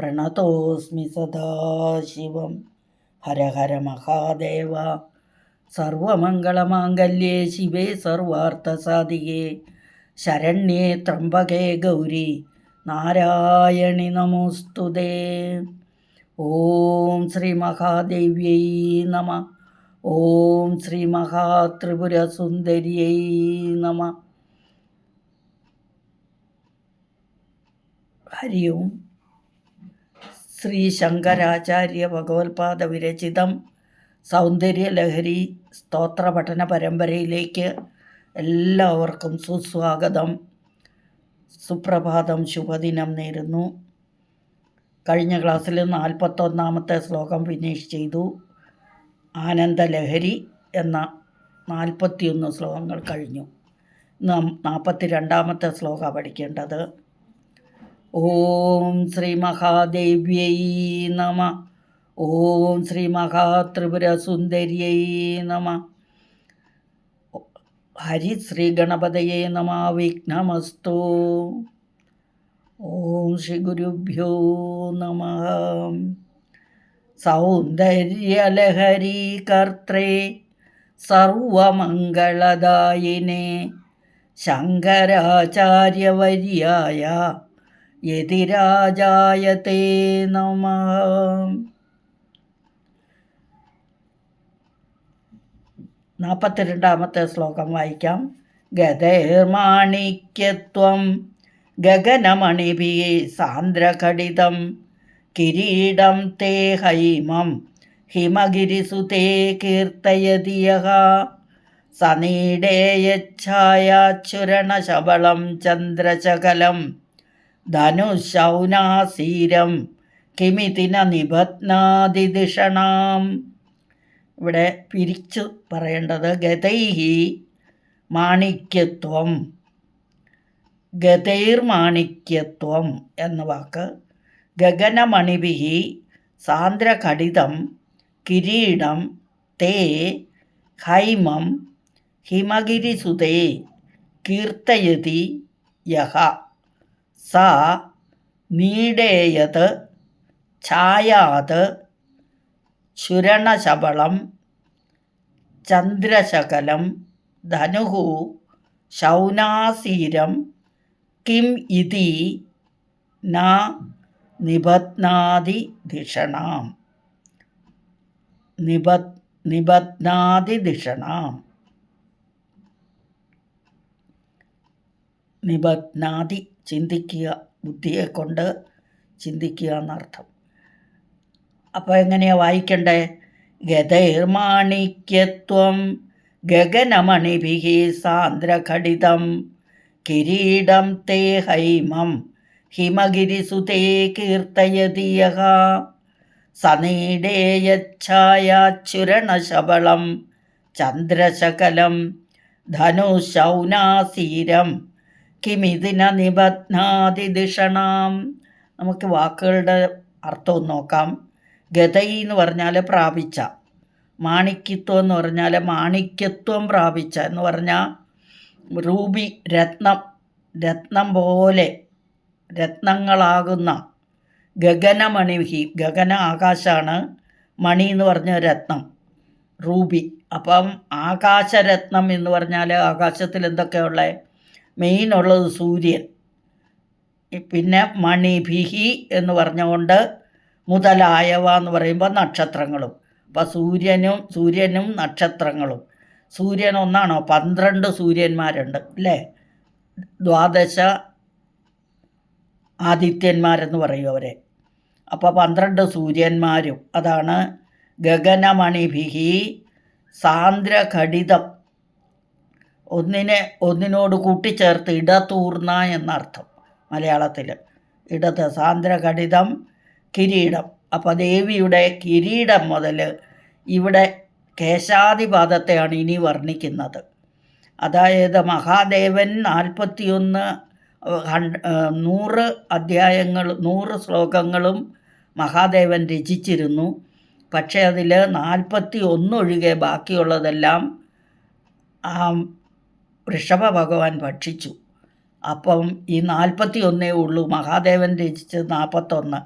പ്രണതോസ്മി സദാശിവം ഹര ഹര മഹാദേവ. സർവമംഗളമാംഗല്യേ ശിവേ സർവാർത്ഥസാധികേ. ശരണ്യേ ത്രംബകേ ഗൗരി. നാരായണി നമോസ്തുതേ. ഓം ശ്രീ മഹാദേവ്യൈ നമ. ഓം ശ്രീ മഹാത്രിപുരസുന്ദര്യൈ നമ. ഹരി ഓം ശ്രീ ശങ്കരാചാര്യ ഭഗവത്പാദ വിരചിതം സൗന്ദര്യലഹരി സ്തോത്ര പഠന പരമ്പരയിലേക്ക് എല്ലാവർക്കും സുസ്വാഗതം. സുപ്രഭാതം ശുഭദിനം നേരുന്നു. കഴിഞ്ഞ ക്ലാസ്സിൽ നാൽപ്പത്തൊന്നാമത്തെ ശ്ലോകം ഫിനിഷ് ചെയ്തു. ആനന്ദലഹരി എന്ന നാൽപ്പത്തിയൊന്ന് ശ്ലോകങ്ങൾ കഴിഞ്ഞു. നാൽപ്പത്തി രണ്ടാമത്തെ ശ്ലോകമാണ് പഠിക്കേണ്ടത് ഓം ശ്രീ മഹാദേവ്യൈ നമ. ഓം ശ്രീ മഹാത്രിപുരസുന്ദര്യൈ നമ. ഹരി ശ്രീ ഗണപതയെ നമ. വിഘ്നമസ്തു. ഓം ശ്രീ ഗുരുഭ്യോ നമ. സൗന്ദര്യലഹരി കർത്രേ സർവമംഗളദായിനെ ശങ്കരാചാര്യവര്യായ യതിരാജായത്തെ നമ. നാൽപ്പത്തിരണ്ടാമത്തെ ശ്ലോകം വായിക്കാം. ഗതേർമാണിക്യത്വം ഗഗനമണിഭി സാന്ദ്രഘടിതം കിരീടം തേ ഹൈമം ഹിമഗിരിസുതേ കീർത്തയതിയः സനീടേയച്ഛായാച്ചുരണശബളം ചന്ദ്രശകലം ധനുശൗനാസീരം കിമിതിന നിബധ്നാതിദിഷണാം ഇവിടെ പിരിച്ചു പറയേണ്ടത് ഗതൈഹി മാണിക്യത്വം. ഗതൈർ മാണിക്യത്വം എന്ന വാക്ക് ഗഗനമണിഭിഹി സാന്ദ്രഘടിതം കിരീടം തേ ഹൈമം ഹിമഗിരിസുതേ കീർത്തയതി യഹ. സ നീടേയത് ഛായാത് ചുരണശബളം ചന്ദ്രശകലം ധനുഹു ശൗനാസീരം കിം ഇതി ന നിബധ്നാതി ധിഷണാം. നിബദ് നിബത്നാതി ധിഷണാം. നിബധ്നാതി ചിന്തിക്കുക ബുദ്ധിയെ കൊണ്ട് ചിന്തിക്കുക എന്നർത്ഥം. അപ്പോൾ എങ്ങനെയാണ് വായിക്കണ്ടേ? ഗതൈർമാണിക്യത്വം ഗഗനമണിഭിः സാന്ദ്രഘടിതം കിരീടം തേ ഹൈമം ഹിമഗിരിസുതേ കീർത്തയതി യः സനീടേയച്ഛായാച്ചുരണശബളം ചന്ദ്രശകലം ധനുശൗനാസീരം കിമിതിന നിബധ്നാതിദിഷണാം നമുക്ക് വാക്കുകളുടെ അർത്ഥം നോക്കാം. ഗതൈ എന്ന് പറഞ്ഞാൽ പ്രാപിച്ച. മാണിക്യത്വം എന്ന് പറഞ്ഞാൽ മാണിക്യത്വം പ്രാപിച്ച എന്ന് പറഞ്ഞാൽ റൂബി രത്നം രത്നം പോലെ രത്നങ്ങളാകുന്ന ഗഗനമണി ഗഗന ആകാശമാണ് മണി എന്ന് പറഞ്ഞ രത്നം റൂബി അപ്പം ആകാശരത്നം എന്ന് പറഞ്ഞാൽ ആകാശത്തിൽ മെയിനുള്ളത് സൂര്യൻ. പിന്നെ മണിഭിഹി എന്ന് പറഞ്ഞുകൊണ്ട് മുതലായവ എന്ന് പറയുമ്പോൾ നക്ഷത്രങ്ങളും. അപ്പോൾ സൂര്യനും സൂര്യനും നക്ഷത്രങ്ങളും. സൂര്യൻ ഒന്നാണോ? പന്ത്രണ്ട് സൂര്യന്മാരുണ്ട് അല്ലേ? ദ്വാദശ ആദിത്യന്മാരെന്ന് പറയും അവരെ. അപ്പോൾ പന്ത്രണ്ട് സൂര്യന്മാരും. അതാണ് ഗഗനമണിഭിഹി സാന്ദ്രഘടിതം. ഒന്നിനെ ഒന്നിനോട് കൂട്ടിച്ചേർത്ത് ഇടതൂർന്ന എന്നർത്ഥം മലയാളത്തിൽ. ഇടത് സാന്ദ്രഘടിതം കിരീടം. അപ്പോൾ ദേവിയുടെ കിരീടം മുതൽ ഇവിടെ കേശാധിപാദത്തെയാണ് ഇനി വർണിക്കുന്നത്. അതായത് മഹാദേവൻ നാൽപ്പത്തിയൊന്ന് നൂറ് അധ്യായങ്ങൾ നൂറ് ശ്ലോകങ്ങളും മഹാദേവൻ രചിച്ചിരുന്നു. പക്ഷേ അതിൽ നാൽപ്പത്തി ഒന്നൊഴികെ ബാക്കിയുള്ളതെല്ലാം ആ വൃഷഭ ഭഗവാൻ ഭക്ഷിച്ചു. അപ്പം ഈ നാൽപ്പത്തി ഒന്നേ ഉള്ളൂ. മഹാദേവൻ രചിച്ചത് നാൽപ്പത്തൊന്ന്.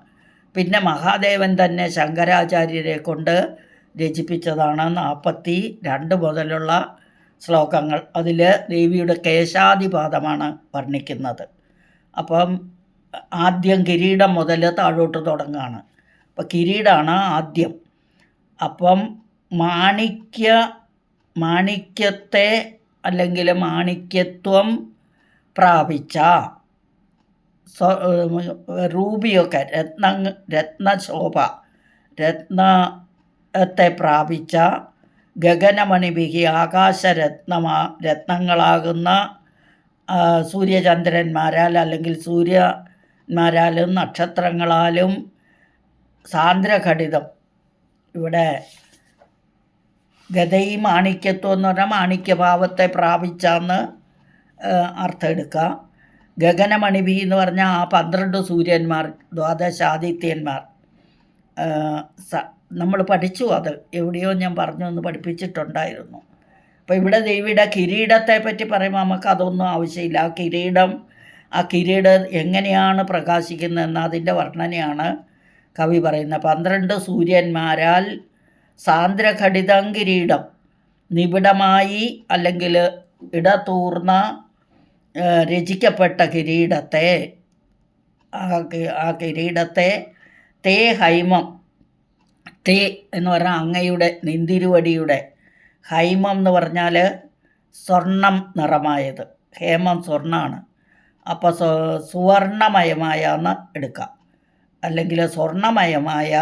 പിന്നെ മഹാദേവൻ തന്നെ ശങ്കരാചാര്യരെ കൊണ്ട് രചിപ്പിച്ചതാണ് നാൽപ്പത്തി രണ്ട് മുതലുള്ള ശ്ലോകങ്ങൾ. അതിൽ ദേവിയുടെ കേശാദിപാദമാണ് വർണിക്കുന്നത്. അപ്പം ആദ്യം കിരീടം മുതൽ താഴോട്ട് തുടങ്ങുകയാണ്. അപ്പം കിരീടമാണ് ആദ്യം. അപ്പം മാണിക്യ മാണിക്യത്തെ അല്ലെങ്കിൽ മാണിക്യത്വം പ്രാപിച്ച രൂപിയൊക്കെ രത്ന രത്നശോഭ രത്നത്തെ പ്രാപിച്ച ഗഗനമണിഭിഹി ആകാശരത്നമാ രത്നങ്ങളാകുന്ന സൂര്യചന്ദ്രന്മാരാൽ അല്ലെങ്കിൽ സൂര്യന്മാരാലും നക്ഷത്രങ്ങളാലും സാന്ദ്രഘടിതം ഇവിടെ ഗതൈ മാണിക്യത്വം എന്ന് പറഞ്ഞാൽ മാണിക്യഭാവത്തെ പ്രാപിച്ചാന്ന് അർത്ഥം എടുക്കുക ഗഗനമണിബി എന്ന് പറഞ്ഞാൽ ആ പന്ത്രണ്ട് സൂര്യന്മാർ ദ്വാദശാദിത്യന്മാർ. നമ്മൾ പഠിച്ചു അത്. എവിടെയോ ഞാൻ പറഞ്ഞു എന്ന് പഠിപ്പിച്ചിട്ടുണ്ടായിരുന്നു. അപ്പോൾ ഇവിടെ ദേവിയുടെ കിരീടത്തെ പറ്റി പറയുമ്പോൾ നമുക്ക് അതൊന്നും ആവശ്യമില്ല. ആ കിരീടം ആ കിരീടം എങ്ങനെയാണ് പ്രകാശിക്കുന്നതെന്ന് അതിന്റെ വർണനയാണ് കവി പറയുന്നത്. പന്ത്രണ്ട് സൂര്യന്മാരാൽ സാന്ദ്രഘടിതം കിരീടം നിബിഡമായി അല്ലെങ്കിൽ ഇടതൂർന്ന രചിക്കപ്പെട്ട കിരീടത്തെ ആ കിരീടത്തെ തേ ഹൈമം തേ എന്ന് പറഞ്ഞാൽ അങ്ങയുടെ നിന്തിരുവടിയുടെ ഹൈമം എന്ന് പറഞ്ഞാൽ സ്വർണം നിറമായത്. ഹേമം സ്വർണമാണ് അപ്പോൾ സ്വ- സുവർണമയമായ എന്ന് എടുക്കാം അല്ലെങ്കിൽ സ്വർണമയമായ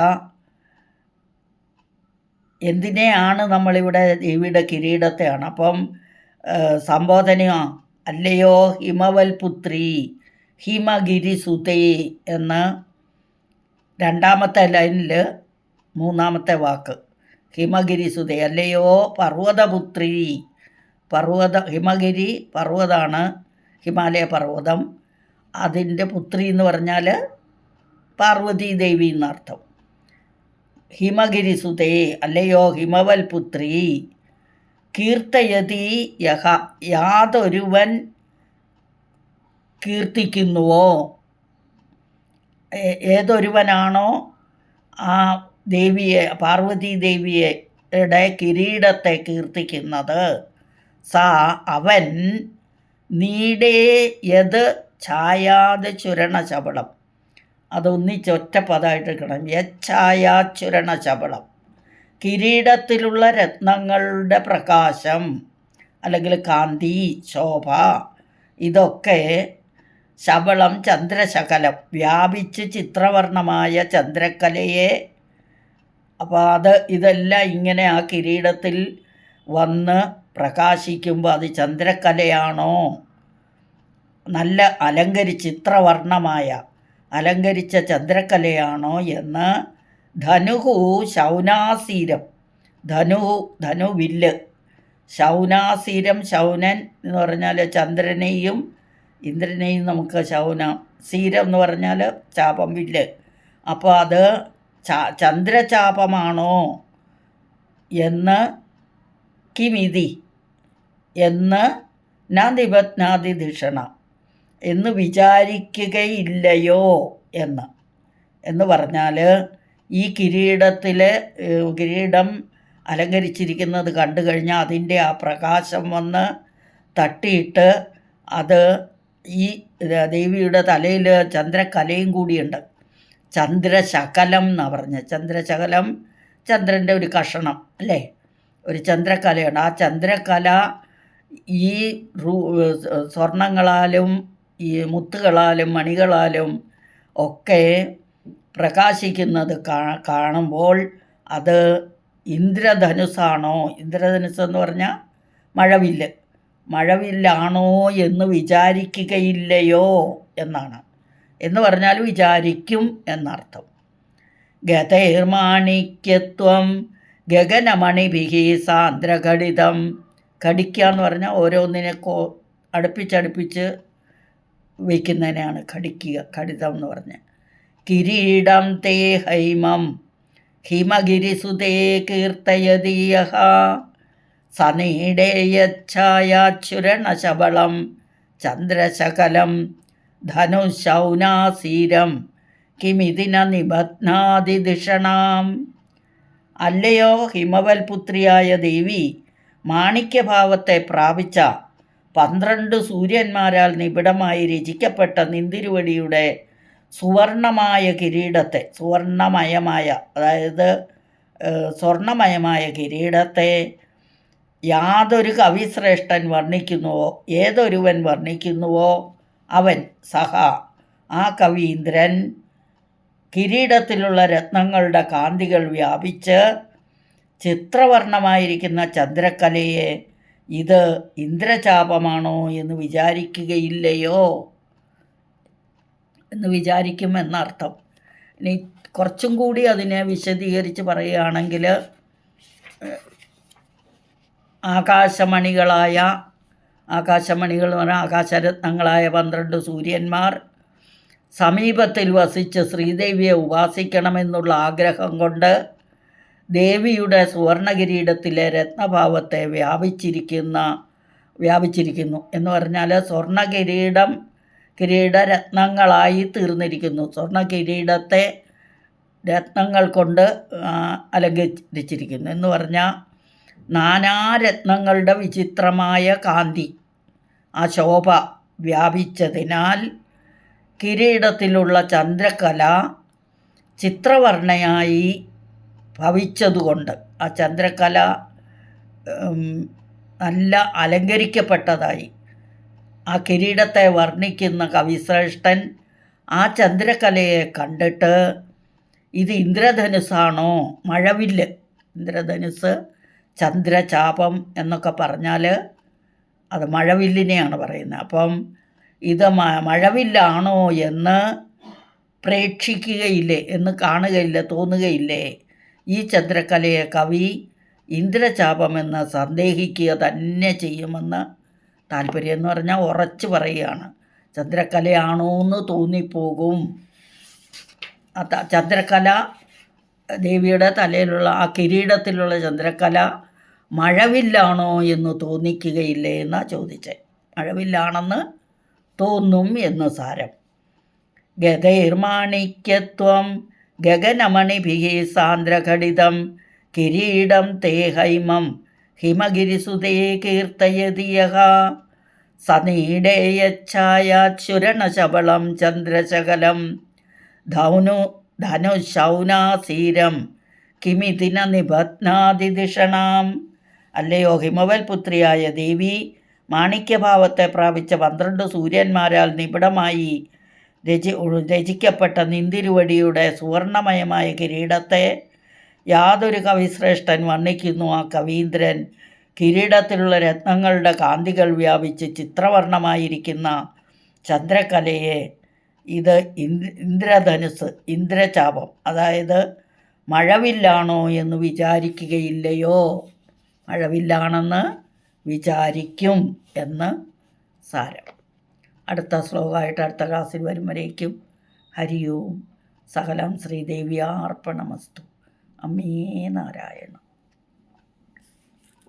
എന്തിനെയാണ് നമ്മളിവിടെ ദേവിയുടെ കിരീടത്തെയാണ്? അപ്പം സംബോധനയോ അല്ലയോ ഹിമവൽ പുത്രി ഹിമഗിരി സുതേ എന്ന് രണ്ടാമത്തെ ലൈനിൽ മൂന്നാമത്തെ വാക്ക്. ഹിമഗിരി സുതേ അല്ലയോ പർവതപുത്രി പർവത ഹിമഗിരി പർവതമാണ് ഹിമാലയ പർവതം. അതിന്റെ പുത്രി എന്ന് പറഞ്ഞാൽ പാർവതി ദേവി എന്നർത്ഥം. ഹിമഗിരി സുതേ അല്ലയോ ഹിമവൽ പുത്രി കീർത്തയതി യഹ യാതൊരുവൻ കീർത്തിക്കുന്നുവോ? ഏതൊരുവനാണോ ആ ദേവിയെ പാർവതി ദേവിയുടെ കിരീടത്തെ കീർത്തിക്കുന്നത്? സാ അവൻ നീടേ യത് ഛായാത് ചുരണ ശബളം. അതൊന്നിച്ചൊറ്റ പദമായിട്ട് എടുക്കണം യച്ഛായാചുരണ ശബളം കിരീടത്തിലുള്ള രത്നങ്ങളുടെ പ്രകാശം അല്ലെങ്കിൽ കാന്തി ശോഭ ഇതൊക്കെ ശബളം ചന്ദ്രശകലം വ്യാപിച്ച് ചിത്രവർണമായ ചന്ദ്രക്കലയെ അപ്പോൾ അത് ഇതെല്ലാം ഇങ്ങനെ ആ കിരീടത്തിൽ വന്ന് പ്രകാശിക്കുമ്പോൾ അത് ചന്ദ്രക്കലയാണോ നല്ല അലങ്കരി ചിത്രവർണമായ അലങ്കരിച്ച ചന്ദ്രക്കലയാണോ എന്ന്. ധനുഹു ശൗനാസീരം. ധനുഹു ധനുവില്ല് ശൗനാസീരം ശൗനൻ എന്ന് പറഞ്ഞാൽ ചന്ദ്രനെയും ഇന്ദ്രനെയും നമുക്ക് ശൗന സീരം എന്ന് പറഞ്ഞാൽ ചാപം വില്ല്. അപ്പോൾ അത് ചന്ദ്രചാപമാണോ എന്ന് കിമിതി. എന്ന് നാതിപത്നാതി ധിഷണ എന്ന് വിചാരിക്കുകയില്ലയോ എന്ന്. എന്ന് പറഞ്ഞാൽ ഈ കിരീടത്തിൽ കിരീടം അലങ്കരിച്ചിരിക്കുന്നത് കണ്ടു കഴിഞ്ഞാൽ അതിന്റെ ആ പ്രകാശം വന്ന് തട്ടിയിട്ട് അത് ഈ ദേവിയുടെ തലയിൽ ചന്ദ്രകലയും കൂടിയുണ്ട്. ചന്ദ്രശകലം എന്നാണ് പറഞ്ഞത് ചന്ദ്രശകലം ചന്ദ്രന്റെ ഒരു കഷണം അല്ലേ? ഒരു ചന്ദ്രക്കലയുണ്ട് ആ ചന്ദ്രകല ഈ സ്വർണങ്ങളാലും ഈ മുത്തുകളാലും മണികളാലും ഒക്കെ പ്രകാശിക്കുന്നത് കാണുമ്പോൾ അത് ഇന്ദ്രധനുസ്സാണോ? ഇന്ദ്രധനുസ് എന്ന് പറഞ്ഞാൽ മഴവില്ല്. മഴവില്ലാണോ എന്ന് വിചാരിക്കുകയില്ലയോ എന്നാണ്. എന്ന് പറഞ്ഞാൽ വിചാരിക്കും എന്നർത്ഥം. ഗതൈർമാണിക്യത്വം ഗഗനമണിഭിഹി സാന്ദ്രഘടിതം ഘടിക്കുക എന്ന് പറഞ്ഞാൽ ഓരോന്നിനെ കോ അടുപ്പിച്ചടുപ്പിച്ച് വയ്ക്കുന്നതിനെയാണ് ഘടിക്കുക ഘടിതം എന്ന് പറഞ്ഞ്. കിരീടം തേ ഹൈമം ഹിമഗിരിസുതേ കീർത്തയതീയ സനീടേയച്ഛായാച്ഛുരണശബളം ചന്ദ്രശകലം ധനുശൗനാസീരം കിമിതിന നിബധ്നാതിദിഷണാം അല്ലയോ ഹിമവൽപുത്രിയായ ദേവി മാണിക്യഭാവത്തെ പ്രാപിച്ച പന്ത്രണ്ട് സൂര്യന്മാരാൽ നിബിഡമായി രചിക്കപ്പെട്ട നിന്തിരുവടിയുടെ സുവർണമായ കിരീടത്തെ സുവർണമയമായ അതായത് സ്വർണമയമായ കിരീടത്തെ യാതൊരു കവിശ്രേഷ്ഠൻ വർണിക്കുന്നുവോ? ഏതൊരുവൻ വർണിക്കുന്നുവോ? അവൻ സഹ ആ കവീന്ദ്രൻ കിരീടത്തിലുള്ള രത്നങ്ങളുടെ കാന്തികൾ വ്യാപിച്ച് ചിത്രവർണമായിരിക്കുന്ന ചന്ദ്രക്കലയെ ഇത് ഇന്ദ്രചാപമാണോ എന്ന് വിചാരിക്കുകയില്ലയോ എന്ന് വിചാരിക്കുമെന്നർത്ഥം. ഇനി കുറച്ചും കൂടി അതിനെ വിശദീകരിച്ച് പറയുകയാണെങ്കിൽ ആകാശമണികളായ ആകാശമണികൾ എന്ന് പറഞ്ഞാൽ ആകാശരത്നങ്ങളായ പന്ത്രണ്ട് സൂര്യന്മാർ സമീപത്തിൽ വസിച്ച് ശ്രീദേവിയെ ഉപാസിക്കണമെന്നുള്ള ആഗ്രഹം കൊണ്ട് ദേവിയുടെ സുവർണകിരീടത്തിലെ രത്നഭാവത്തെ വ്യാപിച്ചിരിക്കുന്ന വ്യാപിച്ചിരിക്കുന്നു. എന്ന് പറഞ്ഞാൽ സ്വർണകിരീടം കിരീടരത്നങ്ങളായി തീർന്നിരിക്കുന്നു. സ്വർണ കിരീടത്തെ രത്നങ്ങൾ കൊണ്ട് അലങ്കരിച്ചിരിക്കുന്നു. എന്ന് പറഞ്ഞാൽ നാനാരത്നങ്ങളുടെ വിചിത്രമായ കാന്തി ആ ശോഭ വ്യാപിച്ചതിനാൽ കിരീടത്തിലുള്ള ചന്ദ്രകല ചിത്രവർണയായി ഭവിച്ചതുകൊണ്ട് ആ ചന്ദ്രകല നല്ല അലങ്കരിക്കപ്പെട്ടതായി. ആ കിരീടത്തെ വർണിക്കുന്ന കവിശ്രേഷ്ഠൻ ആ ചന്ദ്രകലയെ കണ്ടിട്ട് ഇത് ഇന്ദ്രധനുസ്സാണോ? മഴവില്ല്. ഇന്ദ്രധനുസ് ചന്ദ്രചാപം എന്നൊക്കെ പറഞ്ഞാൽ അത് മഴവില്ലിനെയാണ് പറയുന്നത്. അപ്പം ഇത് മഴവില്ലാണോ എന്ന് പ്രേക്ഷിക്കുകയില്ലേ എന്ന് കാണുകയില്ല തോന്നുകയില്ലേ? ഈ ചന്ദ്രകലയെ കവി ഇന്ദ്രചാപമെന്ന് സന്ദേഹിക്കുക തന്നെ ചെയ്യുമെന്ന് താല്പര്യം എന്ന് പറഞ്ഞാൽ ഉറച്ചു പറയുകയാണ്. ചന്ദ്രകലയാണോ എന്ന് തോന്നിപ്പോകും ചന്ദ്രകല ദേവിയുടെ തലയിലുള്ള ആ കിരീടത്തിലുള്ള ചന്ദ്രകല മഴവില്ലാണോ എന്ന് തോന്നിക്കുകയില്ലേ എന്നാണ് ചോദിച്ചത് മഴവില്ലാണെന്ന് തോന്നും എന്ന് സാരം. ഗതൈർമാണിക്യത്വം ഗഗനമണിഭിः സാന്ദ്രഘടിതം കിരീടം തേ ഹൈമം ഹിമഗിരിസുതേ യः സനീടേയച്ഛായാച്ഛുരണശബളം ചന്ദ്രശകലം ധൗനു ധനുശൗനാസീരം കിമിതിന നിബത്നാതിഷണം അല്ലയോ ഹിമവൽ പുത്രിയായ ദേവി മാണിക്യഭാവത്തെ പ്രാപിച്ച പന്ത്രണ്ട് സൂര്യന്മാരാൽ നിബിഡമായി രചി രചിക്കപ്പെട്ട നിന്തിരുവടിയുടെ സുവർണമയമായ കിരീടത്തെ യാതൊരു കവിശ്രേഷ്ഠൻ വർണിക്കുന്നു. ആ കവീന്ദ്രൻ കിരീടത്തിലുള്ള രത്നങ്ങളുടെ കാന്തികൾ വ്യാപിച്ച് ചിത്രവർണമായിരിക്കുന്ന ചന്ദ്രകലയെ ഇത് ഇന്ദ്രധനുസ് ഇന്ദ്രചാപം അതായത് മഴവില്ലാണോ എന്ന് വിചാരിക്കുകയില്ലയോ? മഴവില്ലാണെന്ന് വിചാരിക്കും എന്ന് സാരം. അടുത്ത ശ്ലോകമായിട്ട് അടുത്ത ക്ലാസ്സിൽ വരും. ഹരിയോം സകലം ശ്രീദേവ്യാർപ്പണമസ്തു അമ്മേ നാരായണ.